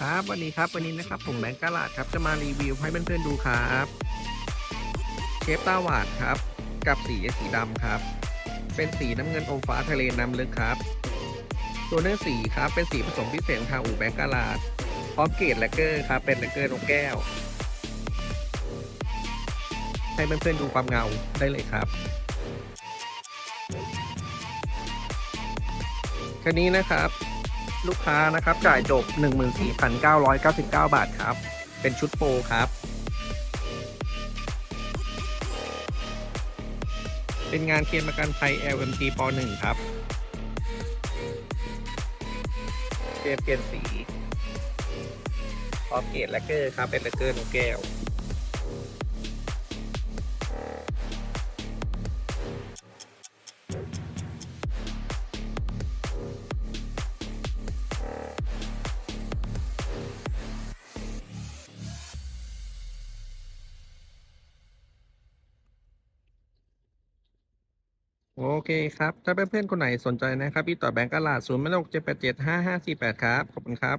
ครับวันนี้ครับวันนี้นะครับผมแบงก์กาลาดครับจะมารีวิวให้เพื่อนๆดูครับเชฟต้าหวาดครับ กับสีสีดำครับ เป็นสีน้ำเงินอมฟ้าทะเลน้ำลึกครับ ตัวเนื้อสีครับเป็นสีผสมพิเศษของทางอู่แบงก์กาลาดพร้อมเกรดแลกเกอร์ครับเป็นแลกเกอร์นกแก้ว ให้เพื่อนๆดูความเงาได้เลยครับคันนี้นะครับ ลูกค้านะครับจ่ายจบ 14,999 บาทครับ เป็นชุดโปรครับ เป็นงานเคลมประกันภัย LMT ป .1 ครับเกมเปลี่ยนสีพร้อมเกตแลกเกอร์ครับ เป็นแลกเกอร์นกแก้ว โอเคครับ ถ้าเพื่อนๆคนไหนสนใจนะครับพี่ต่อแบงก์กลาดศูนย์ไม่ลกเจ็ดแปดเจ็ดห้าห้าสี่แปดครับ ขอบคุณครับ